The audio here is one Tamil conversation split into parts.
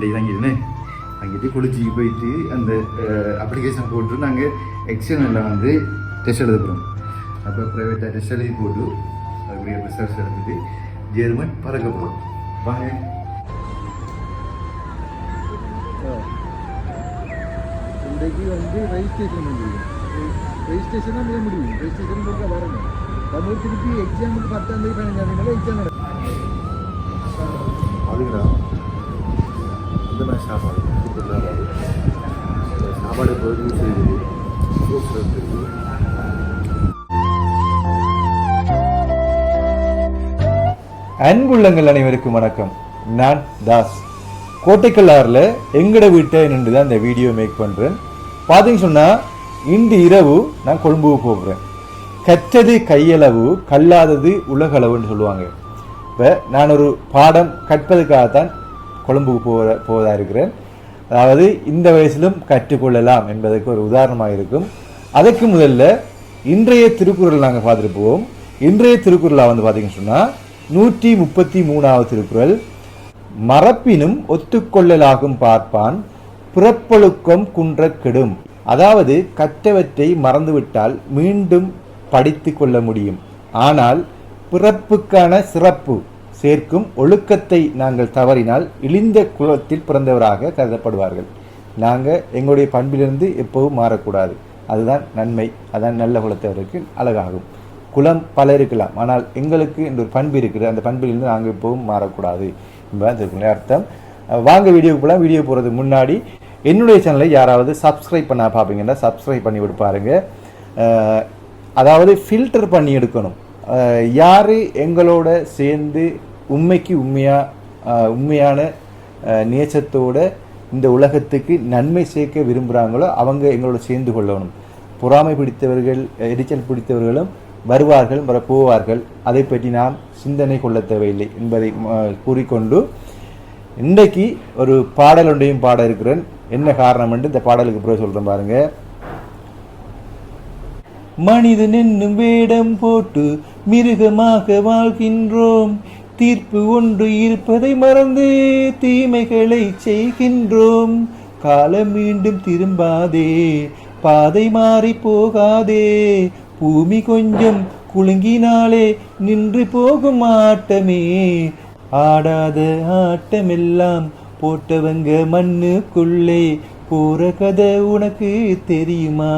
என் இறங்கிட்டுன்னு அங்கிட்டு குளிச்சுக்கு போயிட்டு அந்த அப்ளிகேஷன் போட்டு நாங்கள் எக்ஸ்டர்னலில் வந்து டெஸ்ட் எழுத போகிறோம் அப்போ ப்ரைவேட்டாக டெஸ்ட் எழுதி போட்டு அதுக்குரிய ரிசர்ச் எடுத்துட்டு ஜெர்மன் பறக்க போகிறோம் வாங்க. இன்றைக்கு வந்து ரெஜிஸ்ட்ரேஷன் முடியும் ரெஜிஸ்ட்ரேஷன் தான் முடிய முடியும். ரெஜிஸ்ட்ரேஷன் போட்டு வரணும் தமிழ் திருப்பி எக்ஸாமுக்கு பத்தாம் தேதி பதினஞ்சாம் தேதி எக்ஸாம் நடக்கும். அதுங்களா இந்த மாதிரி சாப்பாடு சூப்பராக சாப்பாடு பொருள் செய்யுது சூப்பர் இருக்குது அன்புள்ளங்கள் அனைவருக்கும் வணக்கம். நான் தாஸ். கோட்டைக்கல்லாரில் எங்கட வீட்டை நின்று தான் இந்த வீடியோ மேக் பண்ணுறேன் பார்த்தீங்கன்னு சொன்னால் இன்று இரவு நான் கொழும்புக்கு போகிறேன். கற்றது கையளவு கல்லாதது உலகளவுன்னு சொல்லுவாங்க. இப்போ நான் ஒரு பாடம் கற்பதுக்காகத்தான் கொழும்புக்கு போவ போவதாக இருக்கிறேன். அதாவது இந்த வயசிலும் கற்றுக்கொள்ளலாம் என்பதற்கு ஒரு உதாரணமாக இருக்கும். அதுக்கு முதல்ல இன்றைய திருக்குறள் நாங்கள் பார்த்துட்டு போவோம். இன்றைய திருக்குறளாக வந்து பார்த்தீங்கன்னு சொன்னால் நூற்றி முப்பத்தி மூணாவது திருக்குறள் மறப்பினும் ஒத்துக்கொள்ளலாகும் பார்ப்பான் பிறப்பொழுக்கம் குன்ற கெடும் அதாவது கற்றவற்றை மறந்துவிட்டால் மீண்டும் படித்து கொள்ள முடியும். ஆனால் பிறப்புக்கான சிறப்பு சேர்க்கும் ஒழுக்கத்தை நாங்கள் தவறினால் இழிந்த குலத்தில் பிறந்தவராக கருதப்படுவார்கள். நாங்கள் எங்களுடைய பண்பிலிருந்து எப்போவும் மாறக்கூடாது. அதுதான் நன்மை. அதான் நல்ல குலத்தவருக்கு அழகாகும். குலம் பல இருக்கலாம். ஆனால் எங்களுக்கு இந்த ஒரு பண்பு இருக்குது. அந்த பண்பிலிருந்து நாங்கள் எப்போவும் மாறக்கூடாது. என்பதுதான் அர்த்தம். வாங்க வீடியோக்கு போகலாம். வீடியோ போகிறதுக்கு முன்னாடி என்னுடைய சேனலை யாராவது சப்ஸ்கிரைப் பண்ண பார்ப்பீங்கன்னா சப்ஸ்கிரைப் பண்ணி விடுப்பாருங்க அதாவது ஃபில்டர் பண்ணி எடுக்கணும். யார் எங்களோட சேர்ந்து உண்மைக்கு உண்மையாக உண்மையான அஹ் இந்த உலகத்துக்கு நன்மை சேர்க்க விரும்புகிறாங்களோ அவங்க எங்களோட சேர்ந்து கொள்ளணும். பொறாமை பிடித்தவர்கள் எரிச்சல் பிடித்தவர்களும் வருவார்கள் வர போவார்கள். அதை பற்றி நாம் சிந்தனை கொள்ள தேவையில்லை என்பதை கூறிக்கொண்டு இன்றைக்கு ஒரு பாடல் ஒன்றையும் பாட இருக்கிறேன். என்ன காரணம் என்று இந்த பாடலுக்கு பிறகு சொல்கிறேன் பாருங்க. மனிதன் என்னும் வேடம் போட்டு மிருகமாக வாழ்கின்றோம். தீர்ப்பு ஒன்று இருப்பதை மறந்து தீமைகளை செய்கின்றோம். காலம் மீண்டும் திரும்பாதே பாதை மாறி போகாதே. பூமி கொஞ்சம் குலுங்கினாலே நின்று போகும் ஆட்டமே. ஆடாத ஆட்டமெல்லாம் போட்டவங்க மண்ணுக்குள்ளே. போற கதை உனக்கு தெரியுமா?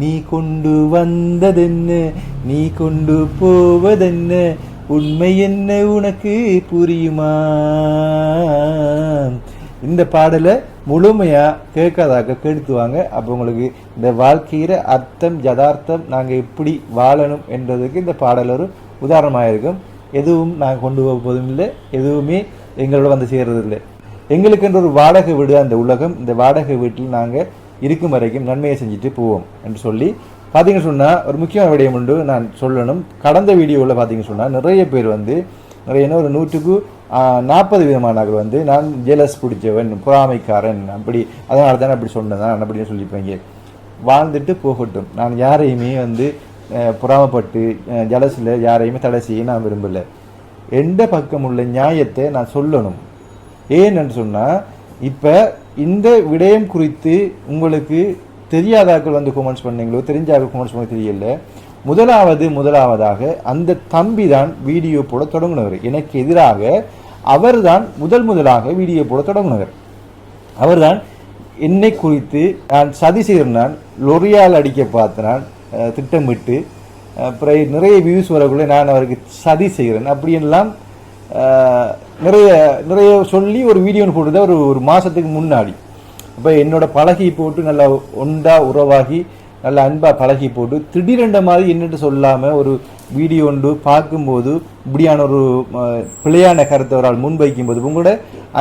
நீ கொண்டு வந்ததென்ன? நீ கொண்டு போவதென்ன? உண்மை என்ன உனக்கு புரியுமா? இந்த பாடலை முழுமையா கேட்காதாக்க கேட்டுவாங்க அப்போ உங்களுக்கு இந்த வாழ்க்கையில அர்த்தம் யதார்த்தம் நாங்கள் எப்படி வாழணும் என்றதுக்கு இந்த பாடல் ஒரு உதாரணமாக இருக்கும். எதுவும் நாங்கள் கொண்டு போக போதும் இல்லை. எதுவுமே எங்களோட வந்து சேர்றது இல்லை எங்களுக்கு என்ற ஒரு வாடகை வீடு அந்த உலகம். இந்த வாடகை வீட்டில் நாங்கள் இருக்கும் வரைக்கும் நன்மையை செஞ்சுட்டு போவோம் என்று சொல்லி பார்த்தீங்கன்னு சொன்னால் ஒரு முக்கியமான விடயம் உண்டு. நான் சொல்லணும். கடந்த வீடியோவில் பார்த்தீங்கன்னு சொன்னால் நிறைய பேர் வந்து நிறைய என்ன ஒரு நூற்றுக்கு நாற்பது விதமானவர்கள் வந்து நான் ஜெலஸ் பிடிச்சவன் பொறாமைக்காரன் அப்படி அதனால தான் அப்படி சொன்னதான் அப்படின்னு சொல்லிப்பேங்க. வாழ்ந்துட்டு போகட்டும். நான் யாரையுமே வந்து அஹ், ஜலசில் யாரையுமே தடை செய்ய நான் விரும்பலை. எந்த பக்கம் உள்ள நியாயத்தை நான் சொல்லணும். ஏன்னு சொன்னால் இப்போ இந்த விடயம் குறித்து உங்களுக்கு தெரியாதாக்கள் வந்து கமெண்ட்ஸ் பண்ணீங்களோ தெரிஞ்சாக்கள் கமெண்ட்ஸ் பண்ண தெரியல. முதலாவது முதலாவதாக அந்த தம்பி தான் வீடியோ போட தொடங்கினவர். எனக்கு எதிராக அவர் தான் முதல் முதலாக வீடியோ போட தொடங்கினவர். அவர்தான் என்னை குறித்து நான் சதி செய்கிறேன் லொரியால் அடிக்க பார்த்து நான் திட்டமிட்டு அப்புறம் நிறைய வியூஸ் வரக்குள்ளே நான் அவருக்கு சதி செய்கிறேன். அப்படியெல்லாம் நிறைய நிறைய சொல்லி ஒரு வீடியோன்னு போட்டுதான் ஒரு ஒரு மாதத்துக்கு முன்னாடி. அப்போ என்னோட பழகி போட்டு நல்லா ஒண்டா உறவாகி நல்லா அன்பாக பழகி போட்டு திடீரென்ற மாதிரி என்னென்று சொல்லாமல் ஒரு வீடியோ ஒன்று பார்க்கும்போது இப்படியான ஒரு பிள்ளையான பிழையான கருத்தை ஒரு ஆள் முன்வைக்கும் போது உங்களோட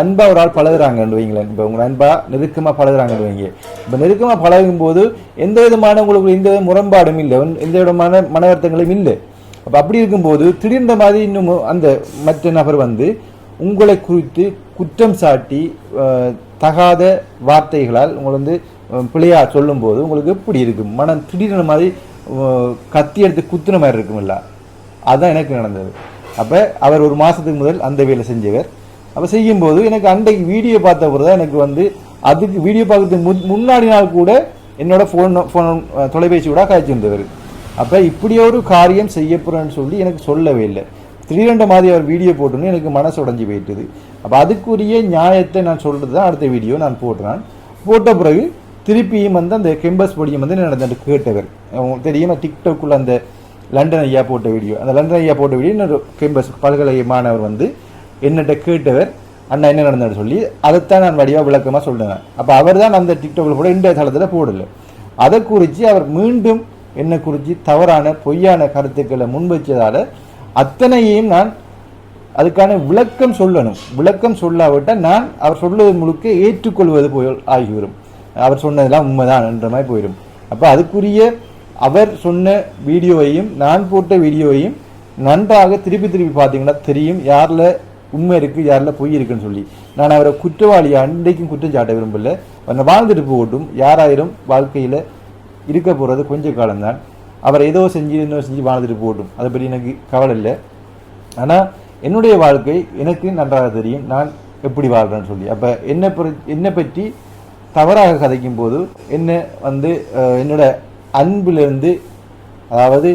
அன்பாக ஒரு ஆள் பழகுறாங்கன்னு வைங்களேன். இப்போ உங்களோட அன்பாக நெருக்கமாக பழகுறாங்கன்னு வைங்க. இப்போ நெருக்கமாக பழகும் போது எந்த விதமான உங்களுக்கு எந்த வித முரண்பாடும் இல்லை. எந்த விதமான மன அர்த்தங்களும் இல்லை. அப்போ அப்படி இருக்கும்போது திடீர்ந்த மாதிரி இன்னும் அந்த மற்ற நபர் வந்து உங்களை குறித்து குற்றம் சாட்டி தகாத வார்த்தைகளால் உங்களை வந்து பிள்ளையா சொல்லும்போது உங்களுக்கு எப்படி இருக்கும்? மனம் திடீர்னு மாதிரி கத்தி எடுத்து குத்துன மாதிரி இருக்குமில்ல அதுதான் எனக்கு நடந்தது. அப்போ அவர் ஒரு மாதத்துக்கு முதல் அந்த வேலை செஞ்சவர். அப்போ செய்யும்போது எனக்கு அன்றைக்கு வீடியோ பார்த்த பிறகு தான் எனக்கு வந்து அதுக்கு வீடியோ பார்க்கறதுக்கு முன் முன்னாடி நாள் கூட என்னோட ஃபோன் ஃபோன் தொலைபேசி கூட காய்ச்சிருந்தவர் அப்போ இப்படி ஒரு காரியம் செய்ய போகிறேன்னு சொல்லி எனக்கு சொல்லவே இல்லை. திடீரென்ற மாதிரி அவர் வீடியோ போட்டோன்னு எனக்கு மனசு உடஞ்சி போயிட்டுது. அப்போ அதுக்குரிய நியாயத்தை நான் சொல்கிறது தான் அடுத்த வீடியோ நான் போட்டுறேன் போட்ட பிறகு திருப்பியும் வந்து அந்த கெம்பஸ் பொடியும் வந்து நடந்துட்டு கேட்டவர். உங்களுக்கு தெரியும் நான் டிக்டாக்குள்ள அந்த லண்டன் ஐயா போட்ட வீடியோ. அந்த லண்டன் ஐயா போட்ட வீடியோ இன்னொரு கெம்பஸ் பல்கலை மாணவர் வந்து என்னட்ட கேட்டவர் அண்ணா என்ன நடந்தது சொல்லி அதைத்தான் நான் வடிவாக விளக்கமாக சொல்லுவேன். அப்போ அவர் தான் அந்த டிக்டாக்கில் போட இன்றைய தளத்தில் போடலை. அதை குறித்து அவர் மீண்டும் என்னை குறித்து தவறான பொய்யான கருத்துக்களை முன்வைச்சதால அத்தனையையும் நான் அதுக்கான விளக்கம் சொல்லணும். விளக்கம் சொல்லாவிட்டால் நான் அவர் சொல்வது முழுக்க ஏற்றுக்கொள்வது போல் ஆகிவிடும். அவர் சொன்னதெல்லாம் உண்மைதான் என்ற மாதிரி போயிடும். அப்போ அதுக்குரிய அவர் சொன்ன வீடியோவையும் நான் போட்ட வீடியோவையும் நன்றாக திருப்பி திருப்பி பார்த்தீங்கன்னா தெரியும். யாரில் உண்மை இருக்குது யாரில் பொய் இருக்குன்னு சொல்லி. நான் அவரை குற்றவாளியை? அன்றைக்கும் குற்றம் சாட்ட விரும்பல. அவனை வாழ்ந்துட்டு போகட்டும். யாராயிரம் வாழ்க்கையில் இருக்க போகிறது கொஞ்ச காலம்தான். அவர் ஏதோ செஞ்சு இன்னும் செஞ்சு வாழ்ந்துட்டு போகட்டும். அதை பற்றி எனக்கு கவலை இல்லை. ஆனால் என்னுடைய வாழ்க்கை எனக்கு நன்றாக தெரியும். நான் எப்படி வாழ்கிறேன்னு சொல்லி. அப்போ என்னை பொறு- என்னை பற்றி தவறாக கதைக்கும் போது என்ன வந்து அஹ், என்னோட அன்பிலிருந்து அதாவது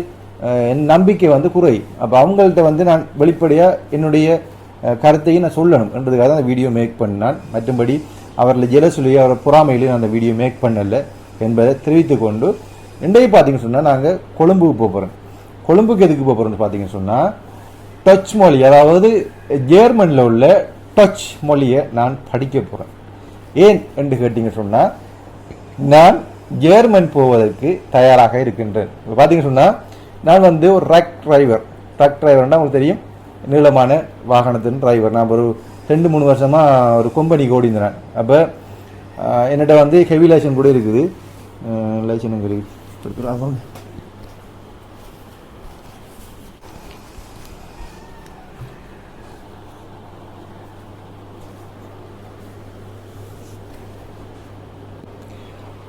என் நம்பிக்கை வந்து குறை. அப்போ அவங்கள்ட்ட வந்து நான் வெளிப்படையாக என்னுடைய கருத்தையும் நான் சொல்லணும் என்றதுக்காக தான் அந்த வீடியோ மேக் பண்ணான். மற்றும்படி அவரில் ஜெலசுலையோ அவரை பொறாமையிலையும் நான் அந்த வீடியோ மேக் பண்ணலை. என்பதை தெரிவித்து கொண்டு இன்றைக்கு பார்த்தீங்கன்னு சொன்னால் நாங்கள் கொழும்புக்கு போக போகிறோம் கொழும்புக்கு எதுக்கு போக போகிறோம்னு பார்த்தீங்கன்னு சொன்னால் டச் மொழி அதாவது ஜேர்மனியில் உள்ள டச் மொழியை நான் படிக்க போகிறேன் ஏன் என்று கேட்டிங்க சொன்னால் நான் ஜெர்மன் போவதற்கு தயாராக இருக்கின்றேன். இப்போ பார்த்தீங்கன்னு சொன்னால் நான் வந்து ஒரு ட்ரக் டிரைவர் ட்ரக் டிரைவர்னால் உங்களுக்கு தெரியும் நீளமான வாகனத்தின் டிரைவர் நான் ஒரு ரெண்டு மூணு வருஷமாக ஒரு கொம்பனிக்கு ஓடிந்தேன் அப்போ என்னிட்ட வந்து ஹெவி லைசன் கூட இருக்குது. லைசன் எங்கே அவங்க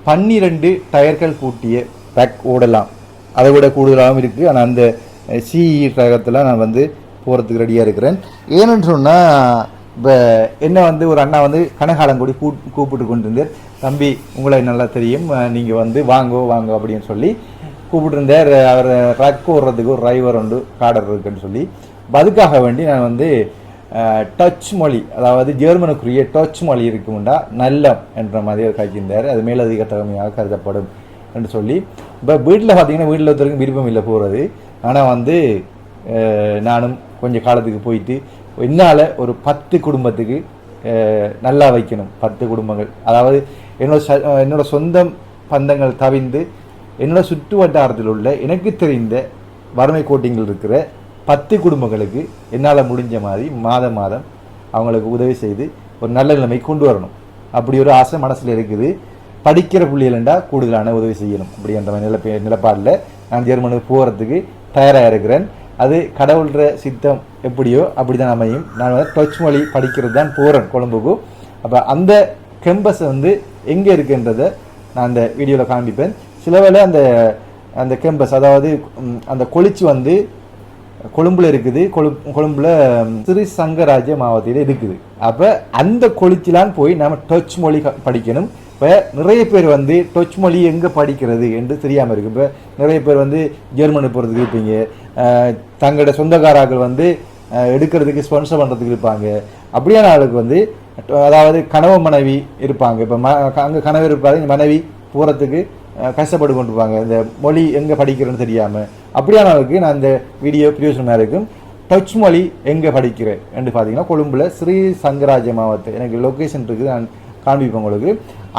பன்னிரண்டு டயர்கள் பூட்டிய பேக் ஓடலாம் அதை விட கூடுதலாகவும் இருக்குது ஆனால் அந்த சிஇ ரகத்தில் நான் வந்து போகிறதுக்கு ரெடியாக இருக்கிறேன் ஏன்னு சொன்னால் இப்போ என்ன வந்து ஒரு அண்ணா வந்து கனகாலங்கூடி கூ கூப்பிட்டு கொண்டு தம்பி உங்களை நல்லா தெரியும். நீங்கள் வந்து வாங்கோ வாங்கோ அப்படின்னு சொல்லி கூப்பிட்டுருந்தார். அவர் ட்ரக் ஓடுறதுக்கு ஒரு டிரைவர் உண்டு காடர் இருக்குன்னு சொல்லி. அதுக்காக வேண்டி நான் வந்து டச் மொழி அதாவது ஜெர்மனுக்குரிய டச் மொழி இருக்கும்டா நல்லம் என்ற மாதிரி அவர் காய்ச்சிருந்தார் அது மேலதிக தகமையாக கருதப்படும் என்று சொல்லி. இப்போ வீட்டில் பார்த்தீங்கன்னா வீட்டில் ஒருத்தருக்கும் விருப்பம் இல்லை போகிறது ஆனால் வந்து நானும் கொஞ்சம் காலத்துக்கு போயிட்டு என்னால் ஒரு பத்து குடும்பத்துக்கு நல்லா வைக்கணும் பத்து குடும்பங்கள் அதாவது என்னோட ச- என்னோட சொந்தம் பந்தங்கள் தவிர்ந்து என்னோட சுற்று வட்டாரத்தில் உள்ள எனக்கு தெரிந்த வறுமை கோட்டிங்கில் இருக்கிற பத்து குடும்பங்களுக்கு என்னால் முடிஞ்ச மாதிரி மாதம் மாதம் அவங்களுக்கு உதவி செய்து ஒரு நல்ல நிலைமை கொண்டு வரணும் அப்படி ஒரு ஆசை மனசில் இருக்குது படிக்கிற பிள்ளைகளண்டா கூடுதலான உதவி செய்யணும் அப்படின்ற மாதிரி நிலப்ப நிலப்பாடில் நான் ஜெர்மனுக்கு போகிறதுக்கு தயாராக இருக்கிறேன் அது கடவுள்ற சித்தம் எப்படியோ அப்படி தான் அமையும். நான் வந்து டச் மொழி படிக்கிறது தான் போகிறேன் கொழும்புக்கு. அப்போ அந்த கெம்பஸ் வந்து எங்கே இருக்குன்றதை நான் அந்த வீடியோவில் காண்பிப்பேன். சில வேளை அந்த அந்த கெம்பஸ் அதாவது அந்த கொளிச்சு வந்து கொழும்புல இருக்குது. கொழு கொழும்புல திரு ஸ்ரீ சங்கராஜ மாவட்டத்தில் இருக்குது. அப்போ அந்த கொளிச்சிலான் போய் நம்ம டச் மொழி படிக்கணும். இப்போ நிறைய பேர் வந்து டச் மொழி எங்கே படிக்கிறது என்று தெரியாமல் இருக்கு. இப்போ நிறைய பேர் வந்து ஜெர்மனி போகிறதுக்கு இருப்பீங்க. தங்களோட சொந்தக்காராக்கள் வந்து எடுக்கிறதுக்கு ஸ்பான்சர் பண்ணுறதுக்கு இருப்பாங்க. அப்படியான ஆளுக்கு வந்து அதாவது கணவன் மனைவி இருப்பாங்க. இப்போ ம அங்கே கணவர் இருப்பாரு மனைவி போகிறதுக்கு கஷ்டப்பட்டு கொண்டு இருப்பாங்க இந்த மொழி எங்கே படிக்கிறேன்னு தெரியாமல் அப்படியான ஆளுக்கு நான் இந்த வீடியோ பிரியோசனமாக இருக்கும் டச் மொழி எங்கே படிக்கிறேன் என்று பார்த்தீங்கன்னா கொழும்புல ஸ்ரீ சங்கராஜ மாவட்டம். எனக்கு லொக்கேஷன் இருக்குது. நான் காண்பிப்போம் உங்களுக்கு.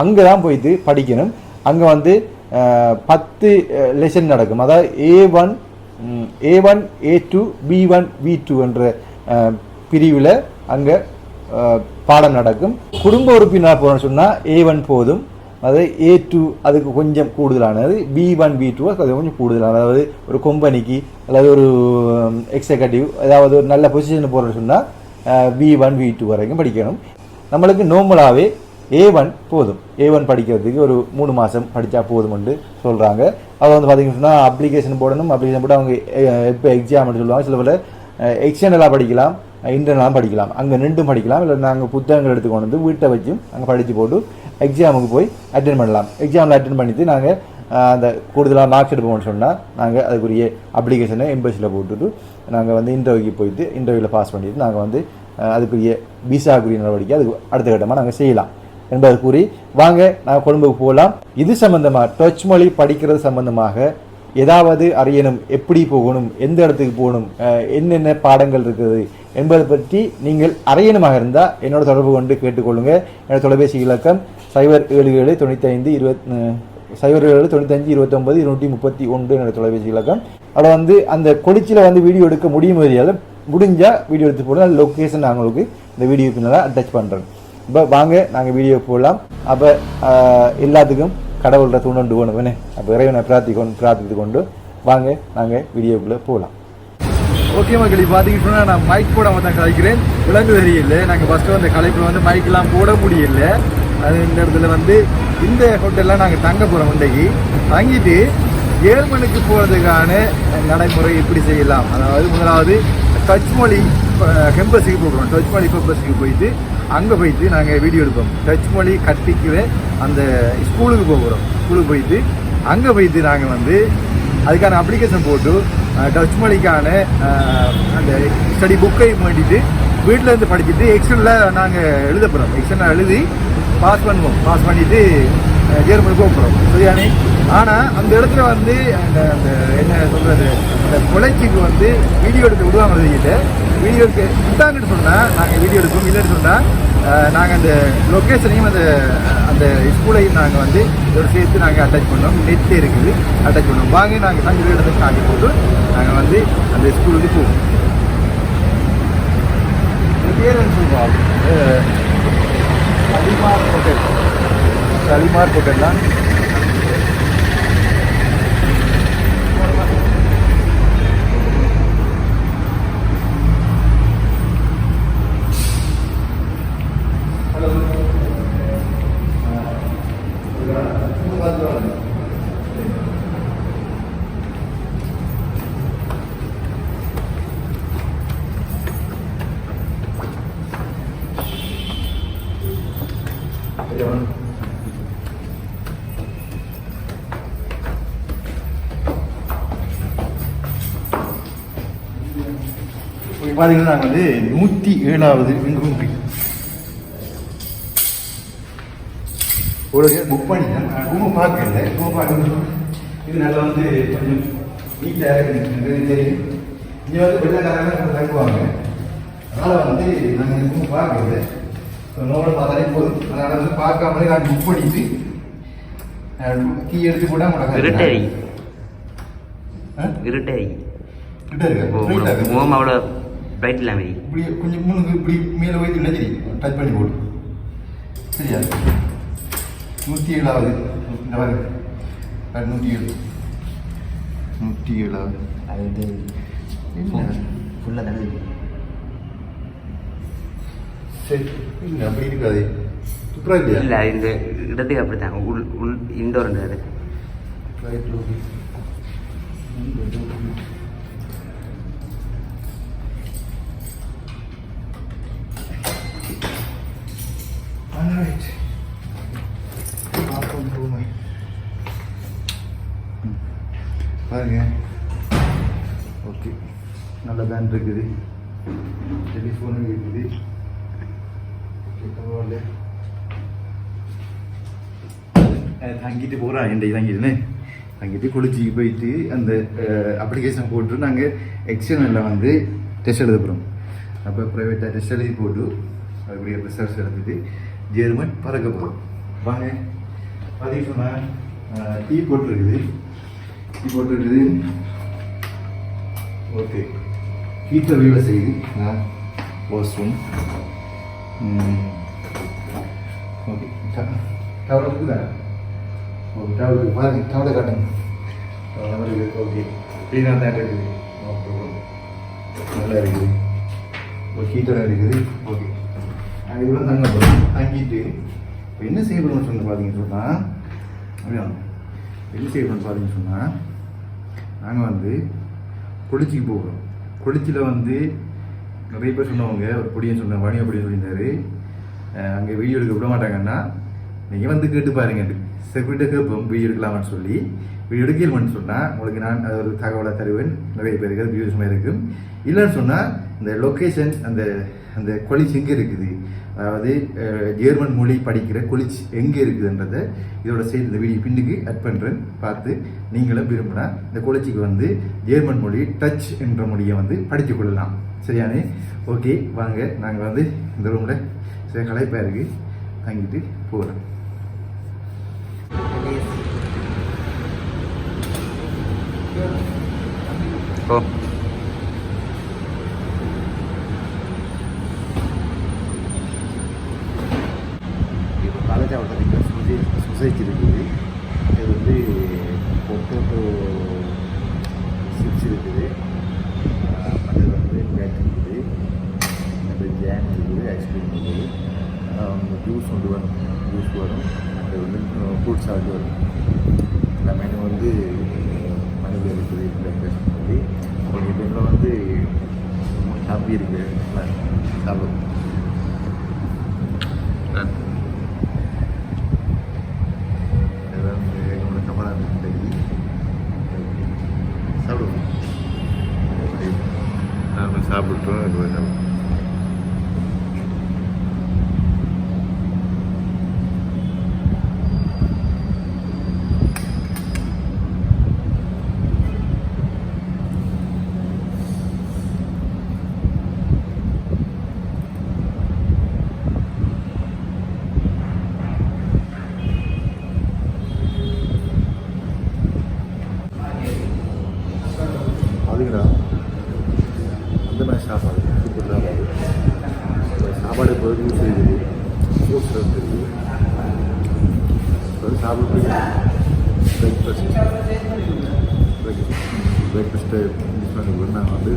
அங்கே தான் போயிட்டு படிக்கணும். அங்கே வந்து பத்து லெசன் நடக்கும். அதாவது A one A one A two B one B two என்ற பிரிவில் அங்கே பாடம் நடக்கும். குடும்ப உறுப்பினர் போகிறோம்னு சொன்னால் ஏ ஒன் போதும். அதாவது ஏ டூ அதுக்கு கொஞ்சம் கூடுதலானது. பி ஒன் பி டூ அது கொஞ்சம் கூடுதலானது. அதாவது ஒரு கம்பெனிக்கு அல்லது ஒரு எக்ஸிகூட்டிவ் அதாவது ஒரு நல்ல பொசிஷன் போகிறோம்னு சொன்னால் பி ஒன் வி டூ வரைக்கும் படிக்கணும். நம்மளுக்கு நார்மலாகவே ஏ ஒன் போதும். ஏ ஒன் படிக்கிறதுக்கு ஒரு மூணு மாதம் படித்தா போதும்னு சொல்கிறாங்க அதை வந்து பார்த்தீங்கன்னு சொன்னால் அப்ளிகேஷன் போடணும். அப்ளிகேஷன் போட்டு அவங்க எப்போ எக்ஸாம்னு சொல்லுவாங்க. சில பேர் எக்ஸ்டர்னலாக படிக்கலாம் இன்டர்னலாக படிக்கலாம். அங்கே நின்றும் படிக்கலாம். இல்லை நாங்கள் புத்தகங்கள் எடுத்து கொண்டு வந்து வீட்டை வச்சும் அங்கே படித்து போட்டு எக்ஸாமுக்கு போய் அட்டென்ட் பண்ணலாம். எக்ஸாமில் அட்டன் பண்ணிட்டு நாங்கள் அந்த கூடுதலாக மார்க்ஸ் எடுப்போம்னு சொன்னால் நாங்கள் அதுக்குரிய அப்ளிகேஷனை எம்பசியில் போட்டுட்டு நாங்கள் வந்து இன்டர்வியூக்கு போயிட்டு இன்டர்வியூவில் பாஸ் பண்ணிட்டு நாங்கள் வந்து அதுக்குரிய விசாக்குரிய நடவடிக்கை அதுக்கு அடுத்த கட்டமாக நாங்கள் செய்யலாம். என்பதை கூறி வாங்க நான் கொழும்புக்கு போகலாம். இது சம்பந்தமாக டச் மொழி படிக்கிறது சம்பந்தமாக ஏதாவது அறியணும் எப்படி போகணும் எந்த இடத்துக்கு போகணும் என்னென்ன பாடங்கள் இருக்குது என்பதை பற்றி நீங்கள் அறியணுமாக இருந்தால் என்னோட தொடர்பு கொண்டு கேட்டுக்கொள்ளுங்கள் என்னோட தொலைபேசி இலக்கம் சைபர் ஏழு ஏழு தொண்ணூற்றி ஐந்து இருபத் சைபர் ஏழு தொண்ணூத்தஞ்சு இருபத்தொம்பது இருநூற்றி முப்பத்தி ஒன்று என்னோட தொலைபேசி இலக்கம். அதில் வந்து அந்த கொடிச்சியில் வந்து வீடியோ எடுக்க முடியும் வரையால் முடிஞ்சால் வீடியோ எடுத்து போடலாம் லொக்கேஷன் நான் உங்களுக்கு இந்த வீடியோ பின்னால் அட்டாச் பண்ணுறேன் இப்போ வாங்க நாங்கள் வீடியோ போடலாம். அப்போ எல்லாத்துக்கும் கடவுள்கிட்ட தூண்டு போகணும் அப்போ இறைவனை பிரார்த்திக்கொண்டு பிரார்த்தித்து கொண்டு வாங்க நாங்கள் வீடியோக்குள்ளே போகலாம் ஓகே மக்கள் இப்போ நான் மைக் போடாம தான் கலைக்கிறேன் விலங்கு தெரியல நாங்கள் ஃபஸ்ட்டு வந்து கலைப்பில் வந்து மைக்கெலாம் போட முடியல. அது இந்த இடத்துல வந்து இந்த ஹோட்டலில் நாங்கள் தங்க போகிறோம் இன்றைக்கு. தங்கிட்டு ஏழு மணிக்கு போகிறதுக்கான நடைமுறை எப்படி செய்யலாம்? அதாவது முதலாவது டச் மொழி கெம்பஸுக்கு போகிறோம் டச் மொழி கெம்பஸுக்கு போயிட்டு அங்கே போயிட்டு நாங்கள் வீடியோ எடுப்போம். டச் மொழி கற்பிக்கிற அந்த ஸ்கூலுக்கு போகிறோம். ஸ்கூலுக்கு போயிட்டு அங்கே போயிட்டு நாங்கள் வந்து அதுக்கான அப்ளிகேஷன் போட்டு டச் மொழிக்கான அந்த ஸ்டடி புக்கை வேண்டிட்டு வீட்டில் இருந்து படிச்சுட்டு எக்ஸலில் நாங்கள் எழுத போகிறோம் எக்ஸலில் எழுதி பாஸ் பண்ணுவோம். பாஸ் பண்ணிவிட்டு ஜெர்மனுக்கு போகிறோம் சரியானே ஆனால் அந்த இடத்துல வந்து அந்த அந்த என்ன சொல்கிறது அந்த கொலைச்சிக்கு வந்து வீடியோ எடுத்து விடுவாங்க இல்லை வீடியோ எடுக்க விட்டாங்கன்னு சொன்னால் நாங்கள் வீடியோ எடுப்போம் இல்லைன்னு சொன்னால் நாங்கள் அந்த லொக்கேஷனையும் அந்த அந்த ஸ்கூலையும் நாங்கள் வந்து இதோட சேர்த்து நாங்கள் அட்டாச் பண்ணோம். நெட் இருக்குது. அட்டாச் பண்ணோம். வாங்க நாங்கள் தங்குற இடத்தை காட்டி போட்டு நாங்கள் வந்து அந்த ஸ்கூலுக்கு போவோம். சலிமார் ஹோட்டல் சலிமார் ஹோட்டல் தான். பார்த்தீங்கன்னா நாங்கள் வந்து நூற்றி ஏழாவது விங்கும்பி ஒரு புக் பண்ணிட்டேன். ரூமை பார்க்கல ரூமை பார்க்க இது நல்லா வந்து கொஞ்சம் நீட்டாக இருக்குது தெரியும். இங்கே வந்து வெள்ளக்காரங்க தங்குவாங்க. அதனால் வந்து நாங்கள் ரூமை பார்க்கல. நோட பார்த்தாலே போதும். அதனால் வந்து பார்க்காமலே நான் புக் பண்ணிட்டு கீ எடுத்து கூட இருட்டடி ஆ? இருட்டடி கிட்ட இருக்கு. இருக்கு அவ்வளோ பிரைட் இல்லாம இப்படி கொஞ்சம் முன்னுக்கு இப்படி மேலே வைத்து நினைச்சி டச் பண்ணி போடு சரியா நூற்றி ஏழாவது இந்த பாருங்க அது நூற்றி ஏழு நூற்றி ஏழாவது அது வந்து என்ன? ஃபுல்லாக தானே சரி இல்லை அப்படி இருக்காது சூப்பராக இல்லையா இல்லை இந்த இடத்துக்கு அப்படித்தான் உள் உள் இண்டோர்ன்றது Right, Loki. ரைட் பார்ப்போம் போமே பாருங்க. ஓகே நல்ல பேண்ட் இருக்குது. டெலிஃபோனும் இருக்குது. பரவாயில்ல. தங்கிட்டு போகிறோம் என்கிட்ட தங்கிட்டுன்னு. தங்கிட்டு குளிச்சு போயிட்டு அந்த அப்ளிகேஷன் போட்டு நாங்கள் எக்ஸ்டர்னலில் வந்து டெஸ்ட் எழுத போகிறோம் அப்போ ப்ரைவேட்டாக டெஸ்ட் எழுதி போட்டு அதுக்குரிய ரிசர்ச் எடுத்துட்டு ஜெர்மன் பறக்க போகிறோம் வாங்க பார்த்தீங்க சொன்னால் டீ போட்டிருக்குது. டீ போட்டிருக்குது. ஓகே. ஹீட்டர் வேலை செய்யுது வாஷ்ரூம் ஓகே. டவர் இருக்குதா? ஓகே டவல் பாருங்க டவரை காட்டுங்க. டவர் இருக்குது ஓகே. க்ளீனாக தான் இருக்குது? Okay okay. நல்லா இருக்குது. ஒரு ஹீட்டராக இருக்குது. ஓகே. நாங்கள் இவ்வளோ தங்க போகிறோம் தங்கிட்டு இப்போ என்ன செய்யணும்னு சொல்லி பார்த்தீங்கன்னு சொன்னால் அப்படியா? என்ன செய்யணும்னு பார்த்தீங்கன்னு சொன்னால் நாங்கள் வந்து கொளிச்சிக்கு போகிறோம் கொளிச்சியில் வந்து நிறைய பேர் சொன்னவங்க ஒரு பொடியன்னு சொன்ன வாணியா பொடியன்னு சொல்லியிருந்தாரு. அங்கே வீடியோ எடுக்க விட மாட்டாங்கன்னா நீங்கள் வந்து கேட்டு பாருங்க. செக்யூரிட்டி கேட்போம் வீடியோ எடுக்கலாமான்னு சொல்லி. வீடியோ எடுக்கலாமான்னு சொன்னால் உங்களுக்கு நான் அது ஒரு தகவலை தருவேன். நிறைய பேருக்கு அது இருக்கும். இல்லைன்னு சொன்னால் இந்த லொக்கேஷன் அந்த அந்த கொலிச் எங்கே இருக்குது? அதாவது ஜெர்மன் மொழி படிக்கிற கொலிச் எங்கே இருக்குதுன்றதை இதோட செய்தி இந்த வீடியோ பின்னுக்கு அட் பண்ணுறேன் பார்த்து நீங்களும் விரும்பினா இந்த கொலிச்சிக்கு வந்து ஜெர்மன் மொழி டச் என்ற மொழியை வந்து படித்து கொள்ளலாம். சரியானே? ஓகே வாங்க. நாங்கள் வந்து இந்த ரூமில் சில கலைப்பாக இருக்குது தங்கிட்டு போகிறோம் Oh. இப்போ காலேஜ் சொசை சொசைட்டி இருக்குது. இது வந்து பொட்டோட்டோ சிப்ஸ் இருக்குது. அது வந்து பேக் இருக்குது. அது ஜாம் இருக்குது ஐஸ்கிரீம் இருக்குது. ஜூஸ் கொண்டு வரும். ஜூஸ் வரும். அது வந்து ஃப்ரூட் சாலட் வரும். இந்த மெனு வந்து மனிதர் இருக்குது. பிரேக்ஃபாஸ்ட் வந்து உங்களுக்கு இதில் வந்து ஹாப்பி இருக்குது சாப்பிடும் Sábado toda noite. Ali. நாம சாப்பிட்டோம் இது வேணும் அதுங்கடா அந்த மாதிரி சாப்பாடு சூப்பர் சாப்பாடு இப்ப சாப்பாடு இப்போ யூஸ் இருக்குது ஃப்ரூட்ஸ் இருக்குது இப்போ சாப்பிட்டு பிரேக்ஃபாஸ்ட் பிரேக்ஃபாஸ்ட்டு மிஸ் பண்ணி நாங்கள் வந்து